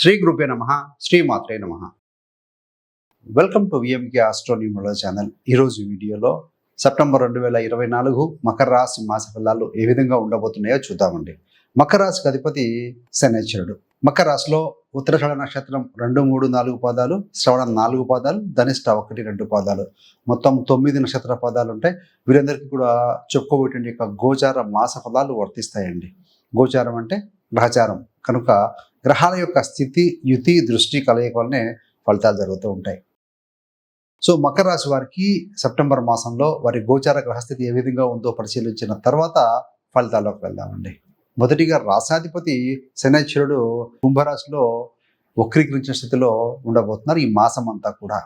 శ్రీ గురుపే నమ శ్రీ మాత్రే నమ. వెల్కమ్ టు విఎంకే ఆస్ట్రోనిమోలో ఛానల్ ఈరోజు వీడియోలో సెప్టెంబర్ రెండు వేల ఇరవై నాలుగు మకర రాశి మాస ఫలాలు ఏ విధంగా ఉండబోతున్నాయో చూద్దామండి. మకర రాశికి అధిపతి శనేశ్వరుడు. మకర రాశిలో ఉత్తరాషాఢ నక్షత్రం రెండు మూడు నాలుగు పాదాలు శ్రవణ నాలుగు పాదాలు ధనిష్ట ఒకటి రెండు పాదాలు. మొత్తం తొమ్మిది నక్షత్ర పాదాలు ఉంటాయి. వీరందరికీ కూడా చెప్పుకోబోయేటువంటి యొక్క గోచార మాస ఫలాలు వర్తిస్తాయండి. గోచారం అంటే గ్రహచారం. కనుక గ్రహాల యొక్క స్థితి యుతి దృష్టి కలయిక వల్లనే ఫలితాలు జరుగుతూ ఉంటాయి. సో మకర రాశి వారికి సెప్టెంబర్ మాసంలో వారి గోచార గ్రహస్థితి ఏ విధంగా ఉందో పరిశీలించిన తర్వాత ఫలితాల్లోకి వెళ్దామండి. మొదటిగా రాసాధిపతి శనైశ్వరుడు కుంభరాశిలో వక్రీకరించిన స్థితిలో ఉండబోతున్నారు ఈ మాసం అంతా కూడా.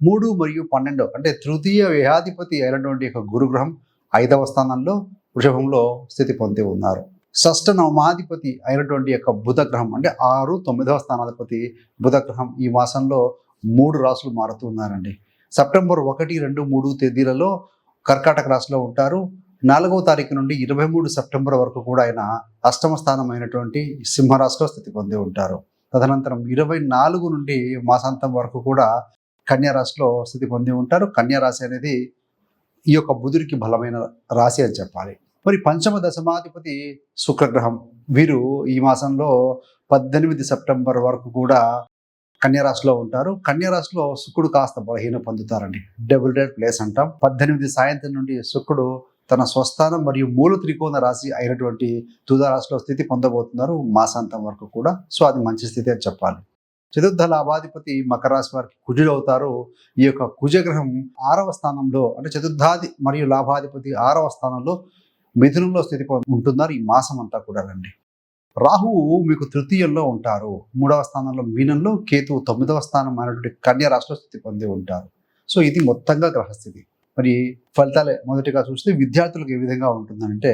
మూడు మరియు పన్నెండు అంటే తృతీయ వ్యయాధిపతి అయినటువంటి యొక్క గురుగ్రహం ఐదవ స్థానంలో వృషభంలో స్థితి పొంది ఉన్నారు. షష్ఠ నవమాధిపతి అయినటువంటి యొక్క బుధగ్రహం అంటే ఆరు తొమ్మిదవ స్థానాధిపతి బుధగ్రహం ఈ మాసంలో మూడు రాసులు మారుతున్నారండి సెప్టెంబర్ ఒకటి రెండు మూడు తేదీలలో కర్కాటక రాశిలో ఉంటారు. నాలుగవ తారీఖు నుండి ఇరవై మూడు సెప్టెంబర్ వరకు కూడా ఆయన అష్టమ స్థానం అయినటువంటి సింహరాశిలో స్థితి పొంది ఉంటారు. తదనంతరం ఇరవై నాలుగు నుండి మాసాంతం వరకు కూడా కన్యారాశిలో స్థితి పొంది ఉంటారు. కన్యారాశి అనేది ఈ యొక్క బుధుడికి బలమైన రాశి అని చెప్పాలి. మరి పంచమ దశమాధిపతి శుక్రగ్రహం. వీరు ఈ మాసంలో పద్దెనిమిది సెప్టెంబర్ వరకు కూడా కన్యరాశిలో ఉంటారు. కన్యరాశిలో శుక్రుడు కాస్త బలహీన పొందుతారండి. డబుల్ డెడ్ ప్లేస్ అంటాం. పద్దెనిమిది సాయంత్రం నుండి శుక్రుడు తన స్వస్థానం మరియు మూల త్రికోణ రాశి అయినటువంటి తుదా రాశిలో స్థితి పొందబోతున్నారు మాసాంతం వరకు కూడా. సో అది మంచి స్థితి అని చెప్పాలి. చతుర్థ లాభాధిపతి మకర రాశి వారికి కుజుడు అవుతారు. ఈ యొక్క కుజగ్రహం ఆరవ స్థానంలో అంటే చతుర్థాది మరియు లాభాధిపతి ఆరవ స్థానంలో మిథునంలో స్థితి పొంది ఉంటున్నారు. ఈ మాసం అంతా కూడా రండి. రాహువు మీకు తృతీయంలో ఉంటారు. మూడవ స్థానంలో మీనంలో కేతువు తొమ్మిదవ స్థానం అనేటువంటి కన్యా రాశిలో స్థితి పొంది ఉంటారు. సో ఇది మొత్తంగా గ్రహస్థితి. మరి ఫలితాలే మొదటిగా చూస్తే విద్యార్థులకు ఏ విధంగా ఉంటుందంటే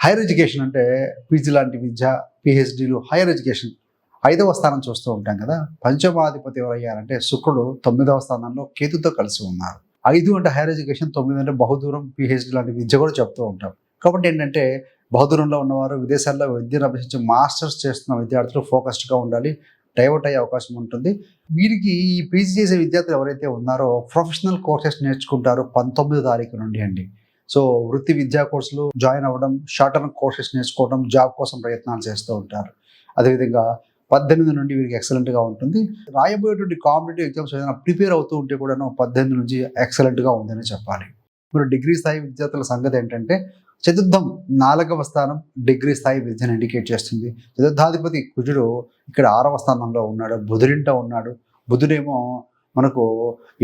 హైయర్ ఎడ్యుకేషన్ అంటే పీజీ లాంటి విద్య పిహెచ్డీలు హైయర్ ఎడ్యుకేషన్. ఐదవ స్థానం చూస్తూ ఉంటాం కదా. పంచమాధిపతి ఎవరయ్యారంటే శుక్రుడు తొమ్మిదవ స్థానంలో కేతుతో కలిసి ఉన్నారు. ఐదు అంటే హైయర్ ఎడ్యుకేషన్ తొమ్మిది అంటే బహుదూరం పిహెచ్డీ లాంటి విద్య కూడా చెప్తూ ఉంటాం. కాబట్టి ఏంటంటే బహుదూరంలో ఉన్నవారు విదేశాల్లో విద్యను అభ్యసించి మాస్టర్స్ చేస్తున్న విద్యార్థులు ఫోకస్డ్గా ఉండాలి డైవర్ట్ అయ్యే అవకాశం ఉంటుంది. వీరికి ఈ పీజీ చేసే విద్యార్థులు ఎవరైతే ఉన్నారో ప్రొఫెషనల్ కోర్సెస్ నేర్చుకుంటారో పంతొమ్మిదో తారీఖు నుండి అండి. సో వృత్తి విద్యా కోర్సులు జాయిన్ అవ్వడం షార్ట్ టర్మ్ కోర్సెస్ నేర్చుకోవడం జాబ్ కోసం ప్రయత్నాలు చేస్తూ ఉంటారు. అదేవిధంగా పద్దెనిమిది నుండి వీరికి ఎక్సలెంట్గా ఉంటుంది. రాయబోయేటువంటి కాంపిటేటివ్ ఎగ్జామ్స్ ఏదైనా ప్రిపేర్ అవుతూ ఉంటే కూడాను పద్దెనిమిది నుంచి ఎక్సలెంట్గా ఉందని చెప్పాలి. మరి డిగ్రీ స్థాయి విద్యార్థుల సంగతి ఏంటంటే చతుర్థం నాలుగవ స్థానం డిగ్రీ స్థాయి విద్యను ఇండికేట్ చేస్తుంది. చతుర్థాధిపతి కుజుడు ఇక్కడ ఆరవ స్థానంలో ఉన్నాడు బుధుడింట ఉన్నాడు. బుధుడేమో మనకు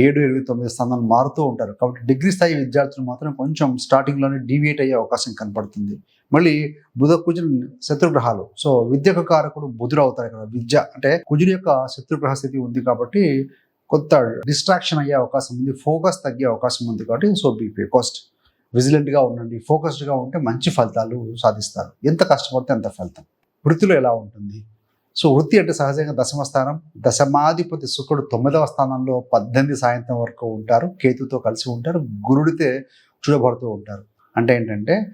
ఏడు ఎనిమిది తొమ్మిది స్థానాలు మారుతూ ఉంటారు. కాబట్టి డిగ్రీ స్థాయి విద్యార్థులు మాత్రం కొంచెం స్టార్టింగ్లోనే డీవియేట్ అయ్యే అవకాశం కనపడుతుంది. మళ్ళీ బుధ కుజుని శత్రుగ్రహాలు. సో విద్యకు కారకుడు బుధుడు అవుతారు ఇక్కడ విద్య అంటే కుజుడు యొక్క శత్రుగ్రహ స్థితి ఉంది కాబట్టి కొంత డిస్ట్రాక్షన్ అయ్యే అవకాశం ఉంది ఫోకస్ తగ్గే అవకాశం ఉంది కాబట్టి సో బీ ఫోకస్డ్ విజిలెంట్గా ఉండండి ఫోకస్డ్గా ఉంటే మంచి ఫలితాలు సాధిస్తారు. ఎంత కష్టపడితే అంత ఫలితం. వృత్తిలో ఎలా ఉంటుంది? సో వృత్తి అంటే సహజంగా దశమ స్థానం. దశమాధిపతి శుక్రుడు తొమ్మిదవ స్థానంలో పద్దెనిమిది సాయంత్రం వరకు ఉంటారు. కేతుతో కలిసి ఉంటారు. గురుడితే చూడబడుతూ ఉంటారు. అంటే ఏంటంటే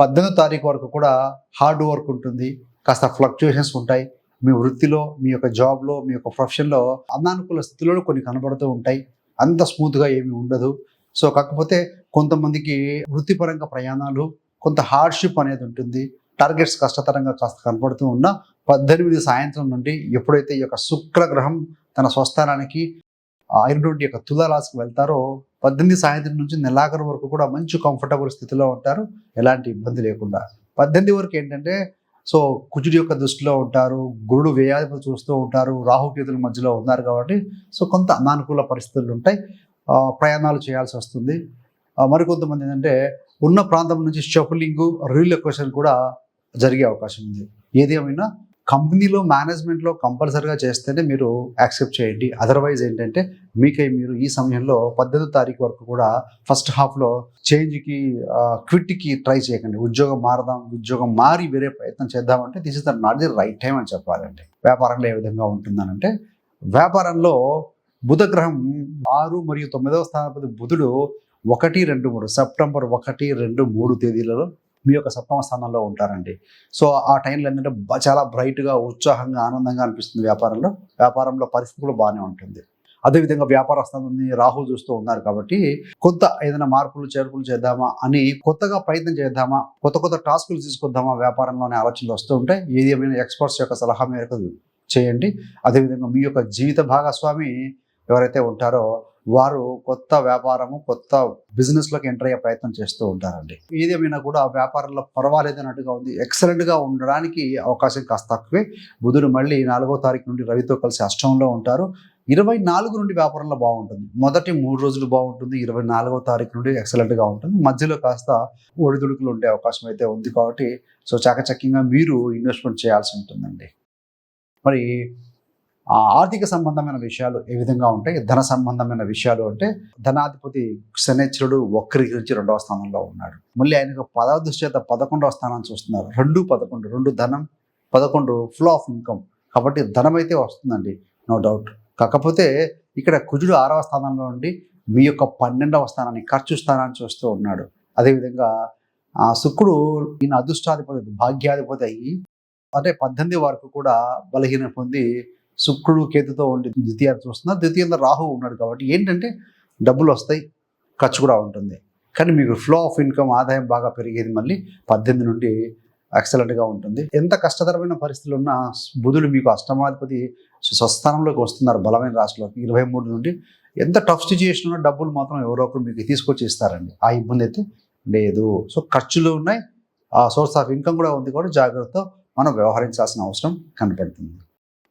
పద్దెనిమిది తారీఖు వరకు కూడా హార్డ్ వర్క్ ఉంటుంది. కాస్త ఫ్లక్చుయేషన్స్ ఉంటాయి. మీ వృత్తిలో మీ యొక్క జాబ్లో మీ యొక్క ప్రొఫెషన్లో అనానుకూల స్థితిలో కొన్ని కనబడుతూ ఉంటాయి. అంత స్మూత్గా ఏమీ ఉండదు. సో కాకపోతే కొంతమందికి వృత్తిపరంగా ప్రయాణాలు కొంత హార్డ్షిప్ అనేది ఉంటుంది. టార్గెట్స్ కష్టతరంగా కాస్త కనపడుతూ ఉన్న పద్దెనిమిది సాయంత్రం నుండి ఎప్పుడైతే ఈ యొక్క శుక్రగ్రహం తన స్వస్థానానికి అయినటువంటి యొక్క తులారాశికి వెళ్తారో పద్దెనిమిది సాయంత్రం నుంచి నెలాఖరు వరకు కూడా మంచి కంఫర్టబుల్ స్థితిలో ఉంటారు. ఎలాంటి ఇబ్బంది లేకుండా. పద్దెనిమిది వరకు ఏంటంటే సో కుజుడి యొక్క దృష్టిలో ఉంటారు గురుడు వ్యయాధిపతి చూస్తూ ఉంటారు రాహుకేతుల మధ్యలో ఉన్నారు కాబట్టి సో కొంత అనానుకూల పరిస్థితులు ఉంటాయి. ప్రయాణాలు చేయాల్సి వస్తుంది. మరికొంతమంది ఏంటంటే ఉన్న ప్రాంతం నుంచి షఫలింగ్ రీలొకేషన్ కూడా జరిగే అవకాశం ఉంది. ఏది ఏమైనా కంపెనీలో మేనేజ్మెంట్లో కంపల్సరీగా చేస్తేనే మీరు యాక్సెప్ట్ చేయండి. అదర్వైజ్ ఏంటంటే మీకై మీరు ఈ సమయంలో పద్దెనిమిది తారీఖు వరకు కూడా ఫస్ట్ హాఫ్లో చేంజ్కి క్విట్కి ట్రై చేయకండి. ఉద్యోగం మారదాం ఉద్యోగం మారి వేరే ప్రయత్నం చేద్దామంటే this is the not the right time అని చెప్పాలండి. వ్యాపారంలో ఏ విధంగా ఉంటుందనంటే వ్యాపారంలో బుధ గ్రహం ఆరు మరియు తొమ్మిదవ స్థానాధిపతి బుధుడు ఒకటి రెండు మూడు సెప్టెంబర్ ఒకటి రెండు మూడు తేదీలలో మీ యొక్క సప్తమ స్థానంలో ఉంటారండి. సో ఆ టైంలో ఏంటంటే చాలా బ్రైట్గా ఉత్సాహంగా ఆనందంగా అనిపిస్తుంది వ్యాపారంలో. వ్యాపారంలో పరిస్థితులు బాగానే ఉంటుంది. అదేవిధంగా వ్యాపారస్తులని రాహు చూస్తూ ఉన్నారు కాబట్టి కొత్త ఏదైనా మార్పులు చేర్పులు చేద్దామా అని కొత్తగా ప్రయత్నం చేద్దామా కొత్త కొత్త టాస్కులు తీసుకొద్దామా వ్యాపారంలోనే ఆలోచనలు వస్తూ ఉంటాయి. ఏది ఏమైనా ఎక్స్పర్ట్స్ యొక్క సలహా మేరకు చేయండి. అదేవిధంగా మీ యొక్క జీవిత భాగస్వామి ఎవరైతే ఉంటారో వారు కొత్త వ్యాపారము కొత్త బిజినెస్లోకి ఎంటర్ అయ్యే ప్రయత్నం చేస్తూ ఉంటారండి. ఏదేమైనా కూడా వ్యాపారంలో పర్వాలేదు అన్నట్టుగా ఉంది. ఎక్సలెంట్గా ఉండడానికి అవకాశం కాస్త తక్కువే. బుధుడు మళ్ళీ నాలుగో తారీఖు నుండి రవితో కలిసి అష్టంలో ఉంటారు. ఇరవై నాలుగు నుండి వ్యాపారంలో బాగుంటుంది. మొదటి మూడు రోజులు బాగుంటుంది. ఇరవై నాలుగో తారీఖు నుండి ఎక్సలెంట్గా ఉంటుంది. మధ్యలో కాస్త ఒడిదుడుకులు ఉండే అవకాశం అయితే ఉంది కాబట్టి సో చాకచక్యంగా మీరు ఇన్వెస్ట్మెంట్ చేయాల్సి ఉంటుందండి. మరి ఆర్థిక సంబంధమైన విషయాలు ఏ విధంగా ఉంటాయి? ధన సంబంధమైన విషయాలు అంటే ధనాధిపతి శనేశ్వరుడు గురించి రెండవ స్థానంలో ఉన్నాడు. మళ్ళీ ఆయనకు పదవ దృష్ట్యత పదకొండవ స్థానాన్ని చూస్తున్నారు. రెండు పదకొండు రెండు ధనం పదకొండు ఫ్లో ఆఫ్ ఇన్కమ్ కాబట్టి ధనం అయితే వస్తుందండి నో డౌట్ కాకపోతే ఇక్కడ కుజుడు ఆరవ స్థానంలో ఉండి మీ యొక్క పన్నెండవ స్థానాన్ని ఖర్చు స్థానాన్ని చూస్తూ ఉన్నాడు. అదేవిధంగా ఆ శుక్రుడు ఈయన అదృష్టాధిపతి భాగ్యాధిపతి అయ్యి అంటే పద్దెనిమిది వరకు కూడా బలహీన పొంది శుక్రుడు కేతుతో ఉండి ద్వితీయాలు చూస్తున్నారు ద్వితీయంలో రాహు ఉన్నాడు కాబట్టి ఏంటంటే డబ్బులు వస్తాయి ఖర్చు కూడా ఉంటుంది. కానీ మీకు ఫ్లో ఆఫ్ ఇన్కమ్ ఆదాయం బాగా పెరిగేది మళ్ళీ పద్దెనిమిది నుండి ఎక్సలెంట్గా ఉంటుంది. ఎంత కష్టతరమైన పరిస్థితులు ఉన్నా బుధుడు మీకు అష్టమాధిపతి స్వస్థానంలోకి వస్తున్నారు బలమైన రాశిలోకి. ఇరవై మూడు నుండి ఎంత టఫ్ సిచ్యుయేషన్ ఉన్నా డబ్బులు మాత్రం ఎవరో ఒకరు మీకు తీసుకొచ్చి ఇస్తారండి. ఆ ఇబ్బంది అయితే లేదు. సో ఖర్చులు ఉన్నాయి ఆ సోర్స్ ఆఫ్ ఇన్కమ్ కూడా ఉంది కూడా జాగ్రత్తతో మనం వ్యవహరించాల్సిన అవసరం కనపడుతుంది.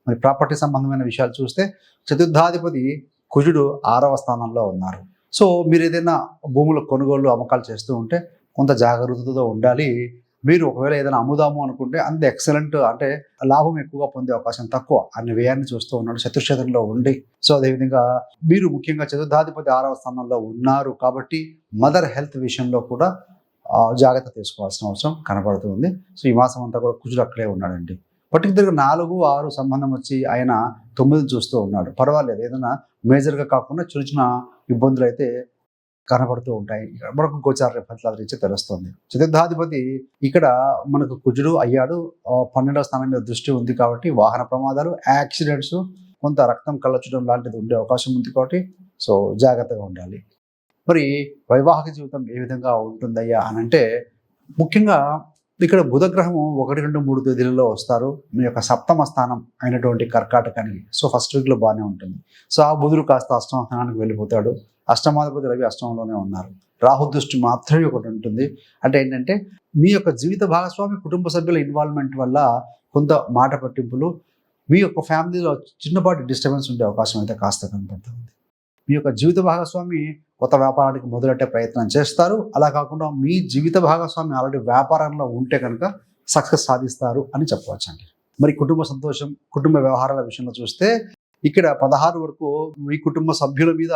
మరి ప్రాపర్టీ సంబంధమైన విషయాలు చూస్తే చతుర్థాధిపతి కుజుడు ఆరవ స్థానంలో ఉన్నారు. సో మీరు ఏదైనా భూముల కొనుగోలు అమ్మకాలు చేస్తూ ఉంటే కొంత జాగ్రత్తతో ఉండాలి. మీరు ఒకవేళ ఏదైనా అమ్ముదాము అనుకుంటే అంత ఎక్సలెంట్ అంటే లాభం ఎక్కువగా పొందే అవకాశం తక్కువ అనే వ్యయాన్ని చూస్తూ ఉన్నాడు చతుర్క్షేత్రంలో ఉండి. సో అదేవిధంగా మీరు ముఖ్యంగా చతుర్థాధిపతి ఆరవ స్థానంలో ఉన్నారు కాబట్టి మదర్ హెల్త్ విషయంలో కూడా జాగ్రత్త తీసుకోవాల్సిన అవసరం కనబడుతుంది సో ఈ మాసం అంతా కూడా కుజుడు అక్కడే ఉన్నాడండి. పర్టికులర్గా నాలుగు ఆరు సంబంధం వచ్చి ఆయన తొమ్మిది చూస్తూ ఉన్నాడు. పర్వాలేదు. ఏదైనా మేజర్గా కాకుండా చిన్న చిన్న ఇబ్బందులు అయితే కనబడుతూ ఉంటాయి. మనకు గోచార ఫలితాల నుంచి తెలుస్తుంది. చతుర్థాధిపతి ఇక్కడ మనకు కుజుడు అయ్యాడు. పన్నెండవ స్థానం మీద దృష్టి ఉంది కాబట్టి వాహన ప్రమాదాలు యాక్సిడెంట్స్ కొంత రక్తం కళ్ళచడం లాంటిది ఉండే అవకాశం ఉంది కాబట్టి సో జాగ్రత్తగా ఉండాలి. మరి వైవాహిక జీవితం ఏ విధంగా ఉంటుందయ్యా అని అంటే ముఖ్యంగా ఇక్కడ బుధగ్రహము ఒకటి రెండు మూడు తేదీలలో వస్తారు. మీ యొక్క సప్తమ స్థానం అయినటువంటి కర్కాటకానికి. సో ఫస్ట్ వీక్లో బాగానే ఉంటుంది. సో ఆ బుధుడు కాస్త అష్టమ స్థానానికి వెళ్ళిపోతాడు. అష్టమాధిపతి రవి అష్టమంలోనే ఉన్నారు. రాహు దృష్టి మాత్రమే ఒకటి ఉంటుంది. అంటే ఏంటంటే మీ యొక్క జీవిత భాగస్వామి కుటుంబ సభ్యుల ఇన్వాల్వ్మెంట్ వల్ల కొంత మాట పట్టింపులు మీ యొక్క ఫ్యామిలీలో చిన్నపాటి డిస్టర్బెన్స్ ఉండే అవకాశం అయితే కాస్త కనపడుతుంది మీ యొక్క జీవిత భాగస్వామి కొత్త వ్యాపారానికి మొదలెట్టే ప్రయత్నం చేస్తారు. అలా కాకుండా మీ జీవిత భాగస్వామి ఆల్రెడీ వ్యాపారంలో ఉంటే కనుక సక్సెస్ సాధిస్తారు అని చెప్పవచ్చండి. మరి కుటుంబ సంతోషం కుటుంబ వ్యవహారాల విషయంలో చూస్తే ఇక్కడ పదహారు వరకు మీ కుటుంబ సభ్యుల మీద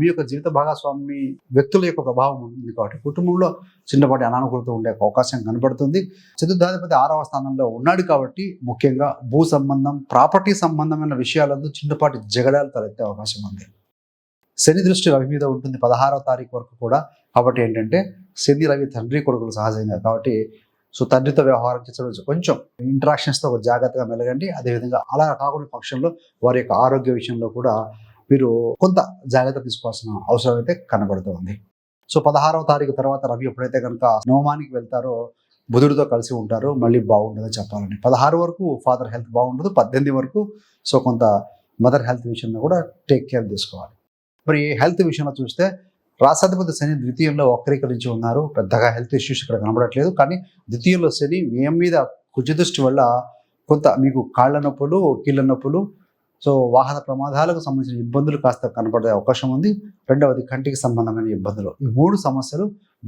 మీ యొక్క జీవిత భాగస్వామి వ్యక్తుల యొక్క ప్రభావం ఉంది కాబట్టి కుటుంబంలో చిన్నపాటి అనానుకూలత ఉండే అవకాశం కనబడుతుంది. చతుర్థాధిపతి ఆరవ స్థానంలో ఉన్నాడు కాబట్టి ముఖ్యంగా భూ సంబంధం ప్రాపర్టీ సంబంధమైన విషయాలందు చిన్నపాటి జగడాలు తలెత్తే అవకాశం ఉంది. శని దృష్టి రవి మీద ఉంటుంది పదహారవ తారీఖు వరకు కూడా. కాబట్టి ఏంటంటే శని రవి తండ్రి కొడుకులు సహజంగా కాబట్టి సో తండ్రితో వ్యవహారం చేసే కొంచెం ఇంటరాక్షన్స్తో ఒక జాగ్రత్తగా మెలగండి. అదేవిధంగా అలా కాకుండా పక్షంలో వారి యొక్క ఆరోగ్య విషయంలో కూడా మీరు కొంత జాగ్రత్త తీసుకోవాల్సిన అవసరం అయితే కనబడుతుంది సో పదహారవ తారీఖు తర్వాత రవి ఎప్పుడైతే కనుక నవమానికి వెళ్తారో బుధుడితో కలిసి ఉంటారో. మళ్ళీ బాగుండదని చెప్పాలండి. పదహారు వరకు ఫాదర్ హెల్త్ బాగుండదు. పద్దెనిమిది వరకు సో కొంత మదర్ హెల్త్ విషయంలో కూడా టేక్ కేర్ తీసుకోవాలి. మరి హెల్త్ విషయంలో చూస్తే రాసాధిపతి శని ద్వితీయంలో వక్రీకరించి ఉన్నారు. పెద్దగా హెల్త్ ఇష్యూస్ ఇక్కడ కనబడట్లేదు. కానీ ద్వితీయంలో శని వ్యయం మీద కుజదృష్టి వల్ల కొంత మీకు కాళ్ళ నొప్పులు కీళ్ళ నొప్పులు సో వాహన ప్రమాదాలకు సంబంధించిన ఇబ్బందులు కాస్త కనపడే అవకాశం ఉంది. రెండవది కంటికి సంబంధమైన ఇబ్బందులు. ఈ మూడు సమస్యలు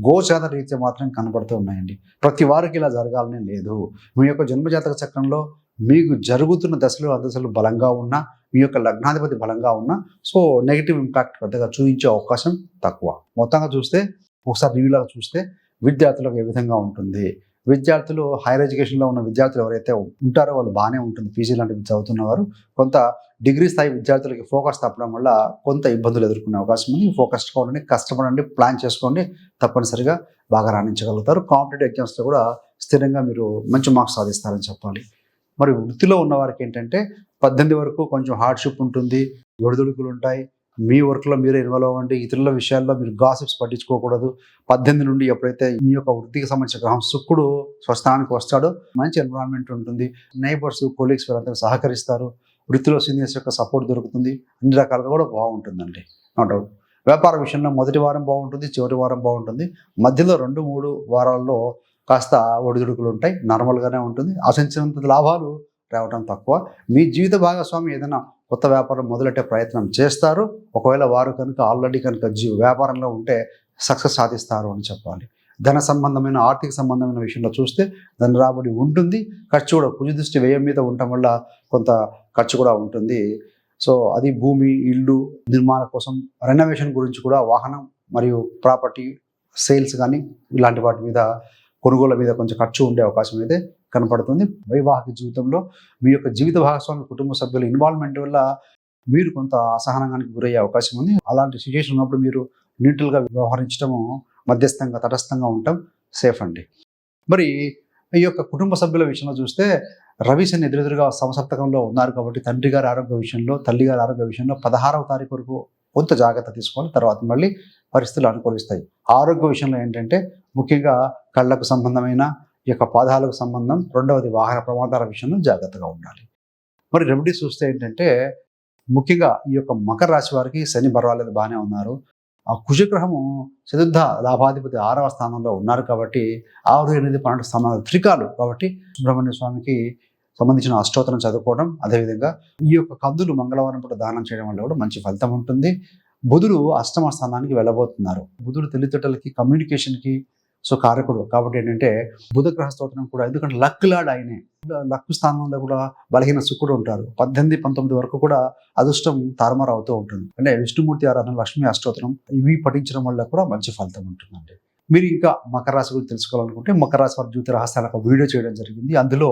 గోచార రీత్యా మాత్రం కనబడుతూ ఉన్నాయండి. ప్రతి వారికి ఇలా జరగాలనే లేదు. మీ యొక్క జన్మజాతక చక్రంలో మీకు జరుగుతున్న దశలు అదశలు బలంగా ఉన్నా మీ యొక్క లగ్నాధిపతి బలంగా ఉన్న సో నెగిటివ్ ఇంపాక్ట్ పెద్దగా చూపించే అవకాశం తక్కువ. మొత్తంగా చూస్తే ఒకసారి రివ్యూలాగా చూస్తే విద్యార్థులకు ఏ విధంగా ఉంటుంది? విద్యార్థులు హైయర్ ఎడ్యుకేషన్లో ఉన్న విద్యార్థులు ఎవరైతే ఉంటారో వాళ్ళు బాగానే ఉంటుంది. పీజీ లాంటివి చదువుతున్న వారు కొంత డిగ్రీ స్థాయి విద్యార్థులకి ఫోకస్ తప్పడం వల్ల కొంత ఇబ్బందులు ఎదుర్కొనే అవకాశం ఉంది. ఫోకస్ కావాలండి కష్టపడండి ప్లాన్ చేసుకోండి తప్పనిసరిగా బాగా రాణించగలుగుతారు. కాంపిటేటివ్ ఎగ్జామ్స్లో కూడా స్థిరంగా మీరు మంచి మార్క్స్ సాధిస్తారని చెప్పాలి. మరి వృత్తిలో ఉన్న వారికి ఏంటంటే పద్దెనిమిది వరకు కొంచెం హార్డ్షిప్ ఉంటుంది ఒడిదుడుకులు ఉంటాయి. మీ వర్క్లో మీరే ఇన్వాల్వ్ అవ్వండి ఇతరుల విషయాల్లో మీరు గాసిప్స్ పట్టించుకోకూడదు. పద్దెనిమిది నుండి ఎప్పుడైతే మీ యొక్క వృత్తికి సంబంధించిన గ్రహం శుక్రుడు స్వస్థానానికి వస్తాడో మంచి ఎన్విరాన్మెంట్ ఉంటుంది. నైబర్స్ కొలీగ్స్ వీరందరూ సహకరిస్తారు. వృత్తిలో సీనియర్స్ యొక్క సపోర్ట్ దొరుకుతుంది. అన్ని రకాలుగా కూడా బాగుంటుందండి. నో డౌట్ వ్యాపార విషయంలో మొదటి వారం బాగుంటుంది చివరి వారం బాగుంటుంది. మధ్యలో రెండు మూడు వారాల్లో కాస్త ఒడిదుడుకులు ఉంటాయి నార్మల్గానే ఉంటుంది. ఆశించినంత లాభాలు రావడం తక్కువ. మీ జీవిత భాగస్వామి ఏదైనా కొత్త వ్యాపారం మొదలెట్టే ప్రయత్నం చేస్తారు. ఒకవేళ వారు కనుక ఆల్రెడీ కనుక జీ వ్యాపారంలో ఉంటే సక్సెస్ సాధిస్తారు అని చెప్పాలి. ధన సంబంధమైన ఆర్థిక సంబంధమైన విషయంలో చూస్తే ధన రాబడి ఉంటుంది. ఖర్చు కూడా కుజ దృష్టి వ్యయం మీద ఉండటం వల్ల కొంత ఖర్చు కూడా ఉంటుంది. సో అది భూమి ఇల్లు నిర్మాణ కోసం రెనోవేషన్ గురించి కూడా వాహనం మరియు ప్రాపర్టీ సేల్స్ కానీ ఇలాంటి వాటి మీద కొనుగోలు మీద కొంచెం ఖర్చు ఉండే అవకాశం అయితే కనపడుతుంది. వైవాహిక జీవితంలో మీ యొక్క జీవిత భాగస్వామి కుటుంబ సభ్యుల ఇన్వాల్వ్మెంట్ వల్ల మీరు కొంత అసహనంగానికి గురయ్యే అవకాశం ఉంది. అలాంటి సిచ్యుయేషన్ ఉన్నప్పుడు మీరు న్యూట్రల్గా వ్యవహరించడము మధ్యస్థంగా తటస్థంగా ఉండటం సేఫ్ అండి. మరి ఈ యొక్క కుటుంబ సభ్యుల విషయంలో చూస్తే రవి శని ఎదురెదురుగా సమసప్తకంలో ఉన్నారు కాబట్టి తండ్రి గారి ఆరోగ్య విషయంలో తల్లి గారి ఆరోగ్య విషయంలో పదహారవ తారీఖు వరకు కొంత జాగ్రత్త తీసుకోవాలి. తర్వాత మళ్ళీ పరిస్థితులు అనుకూలిస్తాయి. ఆరోగ్య విషయంలో ఏంటంటే ముఖ్యంగా కళ్ళకు సంబంధమైన ఈ యొక్క పాదాలకు సంబంధం రెండవది వాహన ప్రమాదాల విషయంలో జాగ్రత్తగా ఉండాలి. మరి రెమెడీస్ చూస్తే ఏంటంటే ముఖ్యంగా ఈ యొక్క మకర రాశి వారికి శని పర్వాలేదు బాగానే ఉన్నారు. ఆ కుజగ్రహము చతుర్థ లాభాధిపతి ఆరవ స్థానంలో ఉన్నారు కాబట్టి ఆరు ఎనిమిది పన్నెండు స్థానాలు త్రికాలు కాబట్టి సుబ్రహ్మణ్య స్వామికి సంబంధించిన అష్టోత్తరం చదువుకోవడం అదేవిధంగా ఈ యొక్క కందులు మంగళవారం పూట దానం చేయడం వల్ల కూడా మంచి ఫలితం ఉంటుంది. బుధుడు అష్టమ స్థానానికి వెళ్ళబోతున్నారు. బుధుడు తెలివితేటలకి కమ్యూనికేషన్కి సో కారకుడు. కాబట్టి ఏంటంటే బుధ గ్రహ స్తోత్రం కూడా ఎందుకంటే లక్ లాడ్ ఆయనే. లక్ స్థానంలో కూడా బలహీన శుక్రుడు ఉంటారు. పద్దెనిమిది పంతొమ్మిది వరకు కూడా అదృష్టం తారుమారు అవుతూ ఉంటుంది. అంటే విష్ణుమూర్తి ఆరాధన లక్ష్మీ అష్టోత్తరం ఇవి పఠించడం వల్ల కూడా మంచి ఫలితం ఉంటుందండి. మీరు ఇంకా మకర రాశి గురించి తెలుసుకోవాలనుకుంటే మకర రాశి వారి జ్యోతి రహస్యాలు ఒక వీడియో చేయడం జరిగింది. అందులో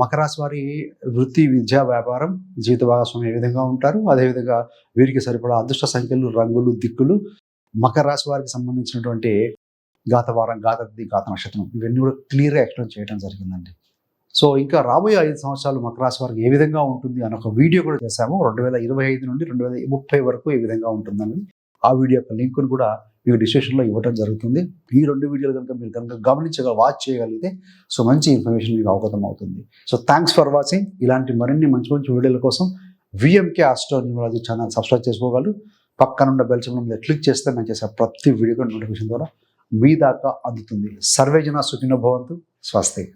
మకర రాశి వారి వృత్తి విద్యా వ్యాపారం జీవిత భాగస్వామి ఏ విధంగా ఉంటారు? అదేవిధంగా వీరికి సరిపడా అదృష్ట సంఖ్యలు రంగులు దిక్కులు. మకర రాశి వారికి సంబంధించినటువంటి గాతవారం గాతది గాత నక్షత్రం ఇవన్నీ కూడా క్లియర్గా ఎక్స్ప్లెయిన్ చేయడం జరిగిందండి. సో ఇంకా రాబోయే ఐదు సంవత్సరాలు మకర రాశి వారికి ఏ విధంగా ఉంటుంది అని ఒక వీడియో కూడా చేశాము. రెండు వేల ఇరవై ఐదు నుండి రెండు వేల ముప్పై వరకు ఏ విధంగా ఉంటుందని ఆ వీడియో యొక్క లింక్ను కూడా మీకు డిస్క్రిప్షన్లో ఇవ్వడం జరుగుతుంది. ఈ రెండు వీడియోలు కనుక మీరు కనుక గమనించగా వాచ్ చేయగలిగితే సో మంచి ఇన్ఫర్మేషన్ మీకు అవగతం అవుతుంది. సో థ్యాంక్స్ ఫర్ వాచింగ్ ఇలాంటి మరిన్ని మంచి మంచి వీడియోల కోసం VMK astro numerology channel subscribe చేసుకోగలరు. పక్కనున్న బెల్ సింబల్ మీద క్లిక్ చేస్తే నేను చేసే ప్రతి వీడియో నోటిఫికేషన్ ద్వారా మీ దాకా అందుతుంది. సర్వేజన సుఖినోభవంతు స్వస్తి.